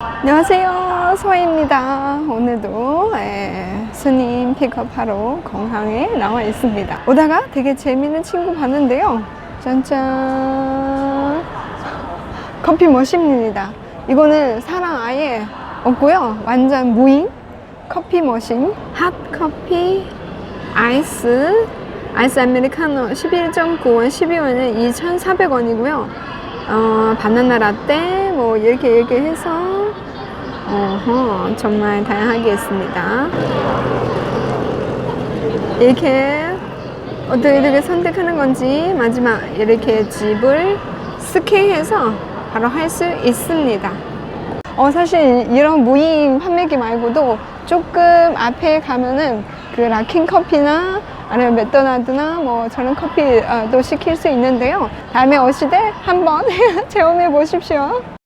안녕하세요. 소아입니다. 오늘도 예, 스님 픽업하러 공항에 나와 있습니다. 오다가 되게 재밌는 친구 봤는데요. 짠짠. 커피 머신입니다. 이거는 사람 아예 없고요. 완전 무인 커피 머신. 핫 커피 아이스 아이스 아메리카노 11.9원 12원은 2,400원이고요. 어, 바나나 라떼 뭐 이렇게 얘기해서 어허, 정말 다양하게 있습니다. 이렇게 어떻게 어떻게 선택하는 건지 마지막 이렇게 집을 스캔해서 바로 할 수 있습니다. 어, 사실 이런 무인 판매기 말고도 조금 앞에 가면은 그 라킨 커피나 아니면 맥도날드나 뭐 저런 커피도 시킬 수 있는데요. 다음에 때 한번 체험해 보십시오.